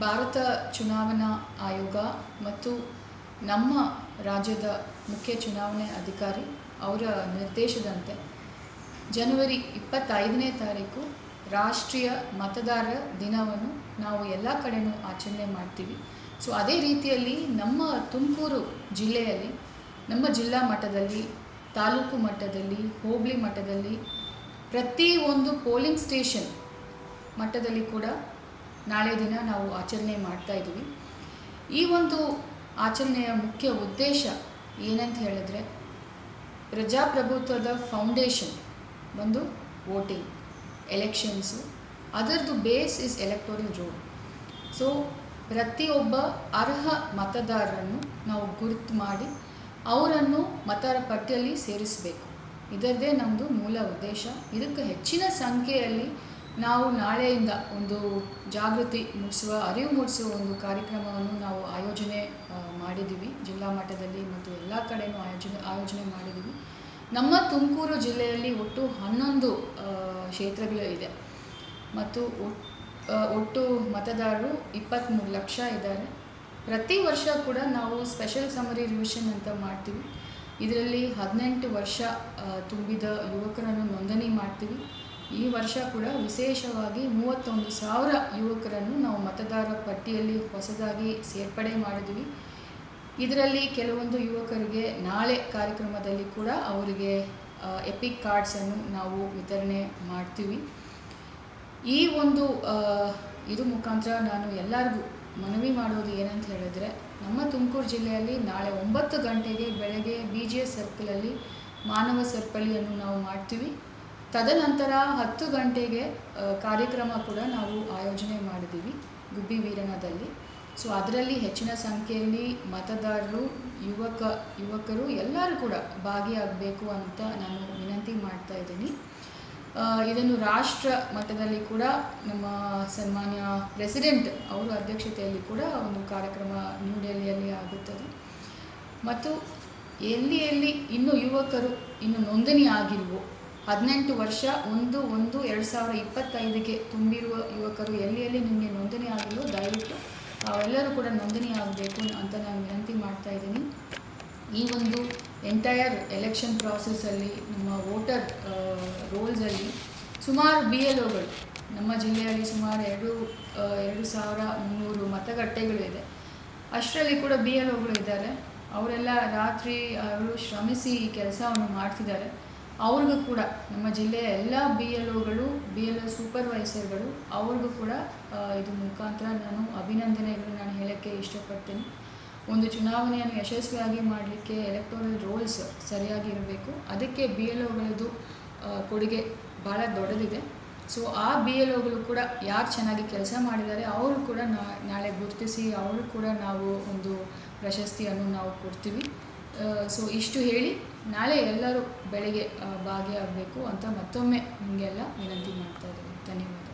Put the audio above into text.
ಭಾರತ ಚುನಾವಣಾ ಆಯೋಗ ಮತ್ತು ನಮ್ಮ ರಾಜ್ಯದ ಮುಖ್ಯ ಚುನಾವಣೆ ಅಧಿಕಾರಿ ಅವರ ನಿರ್ದೇಶದಂತೆ ಜನವರಿ ಇಪ್ಪತ್ತೈದನೇ ತಾರೀಕು ರಾಷ್ಟ್ರೀಯ ಮತದಾರ ದಿನವನ್ನು ನಾವು ಎಲ್ಲ ಕಡೆನೂ ಆಚರಣೆ ಮಾಡ್ತೀವಿ. ಸೊ, ಅದೇ ರೀತಿಯಲ್ಲಿ ನಮ್ಮ ತುಮಕೂರು ಜಿಲ್ಲೆಯಲ್ಲಿ, ನಮ್ಮ ಜಿಲ್ಲಾ ಮಟ್ಟದಲ್ಲಿ, ತಾಲೂಕು ಮಟ್ಟದಲ್ಲಿ, ಹೋಬಳಿ ಮಟ್ಟದಲ್ಲಿ ಪ್ರತಿ ಒಂದು ಪೋಲಿಂಗ್ ಸ್ಟೇಷನ್ ಮಟ್ಟದಲ್ಲಿ ಕೂಡ ನಾಳೆ ದಿನ ನಾವು ಆಚರಣೆ ಮಾಡ್ತಾ ಇದ್ದೀವಿ. ಈ ಒಂದು ಆಚರಣೆಯ ಮುಖ್ಯ ಉದ್ದೇಶ ಏನಂತ ಹೇಳಿದ್ರೆ, ಪ್ರಜಾಪ್ರಭುತ್ವದ ಫೌಂಡೇಶನ್ ಒಂದು ವೋಟಿಂಗ್ ಎಲೆಕ್ಷನ್ಸು ಅದರದ್ದು base is electoral roll so ಪ್ರತಿಯೊಬ್ಬ ಅರ್ಹ ಮತದಾರರನ್ನು ನಾವು ಗುರುತು ಮಾಡಿ ಅವರನ್ನು ಮತದಾರ ಪಟ್ಟಿಯಲ್ಲಿ ಸೇರಿಸಬೇಕು. ಇದರದೇ ನಮ್ಮದು ಮೂಲ ಉದ್ದೇಶ. ಇದಕ್ಕೆ ಹೆಚ್ಚಿನ ಸಂಖ್ಯೆಯಲ್ಲಿ ನಾವು ನಾಳೆಯಿಂದ ಒಂದು ಜಾಗೃತಿ ಮೂಡಿಸುವ, ಅರಿವು ಮೂಡಿಸುವ ಒಂದು ಕಾರ್ಯಕ್ರಮವನ್ನು ನಾವು ಆಯೋಜನೆ ಮಾಡಿದ್ದೀವಿ. ಜಿಲ್ಲಾ ಮಟ್ಟದಲ್ಲಿ ಮತ್ತು ಎಲ್ಲ ಕಡೆಯೂ ಆಯೋಜನೆ ಆಯೋಜನೆ ಮಾಡಿದ್ದೀವಿ. ನಮ್ಮ ತುಮಕೂರು ಜಿಲ್ಲೆಯಲ್ಲಿ ಒಟ್ಟು ಹನ್ನೊಂದು ಕ್ಷೇತ್ರಗಳು ಇದೆ. ಮತ್ತು ಒಟ್- ಒಟ್ಟು ಮತದಾರರು ಇಪ್ಪತ್ತ್ಮೂರು ಲಕ್ಷ ಇದ್ದಾರೆ. ಪ್ರತಿ ವರ್ಷ ಕೂಡ ನಾವು ಸ್ಪೆಷಲ್ ಸಮರಿ ರಿವಿಷನ್ ಅಂತ ಮಾಡ್ತೀವಿ. ಇದರಲ್ಲಿ ಹದಿನೆಂಟು ವರ್ಷ ತುಂಬಿದ ಯುವಕರನ್ನು ಮಾಡ್ತೀವಿ ಈ ವರ್ಷ ಕೂಡ ವಿಶೇಷವಾಗಿ ಮೂವತ್ತೊಂದು ಸಾವಿರ ಯುವಕರನ್ನು ನಾವು ಮತದಾರ ಪಟ್ಟಿಯಲ್ಲಿ ಹೊಸದಾಗಿ ಸೇರ್ಪಡೆ ಮಾಡಿದ್ವಿ. ಇದರಲ್ಲಿ ಕೆಲವೊಂದು ಯುವಕರಿಗೆ ನಾಳೆ ಕಾರ್ಯಕ್ರಮದಲ್ಲಿ ಕೂಡ ಅವರಿಗೆ ಎಪಿಕ್ ಕಾರ್ಡ್ಸನ್ನು ನಾವು ವಿತರಣೆ ಮಾಡ್ತೀವಿ. ಈ ಒಂದು ಇದು ಮುಖಾಂತರ ನಾನು ಎಲ್ಲರಿಗೂ ಮನವಿ ಮಾಡೋದು ಏನಂತ ಹೇಳಿದ್ರೆ, ನಮ್ಮ ತುಮಕೂರು ಜಿಲ್ಲೆಯಲ್ಲಿ ನಾಳೆ ಒಂಬತ್ತು ಗಂಟೆಗೆ ಬೆಳಗ್ಗೆ ಬಿ ಜಿ ಎಸ್ ಸರ್ಕಲಲ್ಲಿ ಮಾನವ ಸರ್ಪಳಿಯನ್ನು ನಾವು ಮಾಡ್ತೀವಿ. ತದನಂತರ ಹತ್ತು ಗಂಟೆಗೆ ಕಾರ್ಯಕ್ರಮ ಕೂಡ ನಾವು ಆಯೋಜನೆ ಮಾಡಿದ್ದೀವಿ ಗುಬ್ಬಿ ವೀರನದಲ್ಲಿ. ಸೊ ಅದರಲ್ಲಿ ಹೆಚ್ಚಿನ ಸಂಖ್ಯೆಯಲ್ಲಿ ಮತದಾರರು, ಯುವಕ, ಯುವಕರು ಎಲ್ಲರೂ ಕೂಡ ಭಾಗಿಯಾಗಬೇಕು ಅಂತ ನಾನು ವಿನಂತಿ ಮಾಡ್ತಾ ಇದ್ದೀನಿ. ಇದನ್ನು ರಾಷ್ಟ್ರ ಮಟ್ಟದಲ್ಲಿ ಕೂಡ ನಮ್ಮ ಸನ್ಮಾನ್ಯ ಪ್ರೆಸಿಡೆಂಟ್ ಅವರ ಅಧ್ಯಕ್ಷತೆಯಲ್ಲಿ ಕೂಡ ಒಂದು ಕಾರ್ಯಕ್ರಮ ನ್ಯೂ ಡೆಲ್ಲಿಯಲ್ಲಿ ಆಗುತ್ತದೆ. ಮತ್ತು ಎಲ್ಲಿ ಎಲ್ಲಿ ಇನ್ನೂ ಯುವಕರು, ಇನ್ನು ನೋಂದಣಿ ಆಗಿಲ್ವೋ ಹದಿನೆಂಟು ವರ್ಷ, ಒಂದು ಒಂದು, ಎರಡು ಸಾವಿರ ಇಪ್ಪತ್ತೈದಕ್ಕೆ ತುಂಬಿರುವ ಯುವಕರು ಎಲ್ಲಿ ಎಲ್ಲಿ ನಿಮಗೆ ನೋಂದಣಿ ಆಗಲು ದಯವಿಟ್ಟು ತಾವೆಲ್ಲರೂ ಕೂಡ ನೋಂದಣಿ ಆಗಬೇಕು ಅಂತ ನಾನು ವಿನಂತಿ ಮಾಡ್ತಾ ಇದ್ದೀನಿ. ಈ ಒಂದು ಎಂಟೈರ್ ಎಲೆಕ್ಷನ್ ಪ್ರಾಸೆಸ್ಸಲ್ಲಿ ನಮ್ಮ ವೋಟರ್ ರೋಲ್ಸಲ್ಲಿ ಸುಮಾರು ಬಿ ಎಲ್ ಒಗಳು ನಮ್ಮ ಜಿಲ್ಲೆಯಲ್ಲಿ ಸುಮಾರು ಎರಡು ಎರಡು ಸಾವಿರ ಮುನ್ನೂರು ಮತಗಟ್ಟೆಗಳಿದೆ ಅಷ್ಟರಲ್ಲಿ ಕೂಡ ಬಿ ಎಲ್ ಒಗಳು ಇದ್ದಾರೆ. ಅವರೆಲ್ಲ ರಾತ್ರಿ ಅವರು ಶ್ರಮಿಸಿ ಈ ಕೆಲಸವನ್ನು ಮಾಡ್ತಿದ್ದಾರೆ. ಅವ್ರಿಗೂ ಕೂಡ ನಮ್ಮ ಜಿಲ್ಲೆಯ ಎಲ್ಲ ಬಿ ಎಲ್ ಒಗಳು ಬಿ ಎಲ್ ಒ ಸೂಪರ್ವೈಸರ್ಗಳು ಅವ್ರಿಗೂ ಕೂಡ ಇದು ಮುಖಾಂತರ ನಾನು ಅಭಿನಂದನೆಗಳು ನಾನು ಹೇಳೋಕ್ಕೆ ಇಷ್ಟಪಡ್ತೀನಿ. ಒಂದು ಚುನಾವಣೆಯನ್ನು ಯಶಸ್ವಿಯಾಗಿ ಮಾಡಲಿಕ್ಕೆ ಎಲೆಕ್ಟೋರಲ್ ರೋಲ್ಸ್ ಸರಿಯಾಗಿ ಇರಬೇಕು. ಅದಕ್ಕೆ ಬಿ ಎಲ್ ಒಗಳದ್ದು ಕೊಡುಗೆ ಭಾಳ ದೊಡ್ಡದಿದೆ. ಸೊ ಆ ಬಿ ಎಲ್ ಒಗಳು ಕೂಡ ಯಾರು ಚೆನ್ನಾಗಿ ಕೆಲಸ ಮಾಡಿದ್ದಾರೆ, ಅವರು ಕೂಡ ನಾಳೆ ಗುರುತಿಸಿ, ಅವರು ಕೂಡ ನಾವು ಒಂದು ಪ್ರಶಸ್ತಿಯನ್ನು ನಾವು ಕೊಡ್ತೀವಿ. ಸೊ ಇಷ್ಟು ಹೇಳಿ. ನಾಳೆ ಎಲ್ಲರೂ ಬೆಳಿಗ್ಗೆ ಭಾಗಿಯಾಗಬೇಕು ಅಂತ ಮತ್ತೊಮ್ಮೆ ನಿಮಗೆಲ್ಲ ವಿನಂತಿ ಮಾಡ್ತಾ ಇದ್ದೀನಿ. ಧನ್ಯವಾದ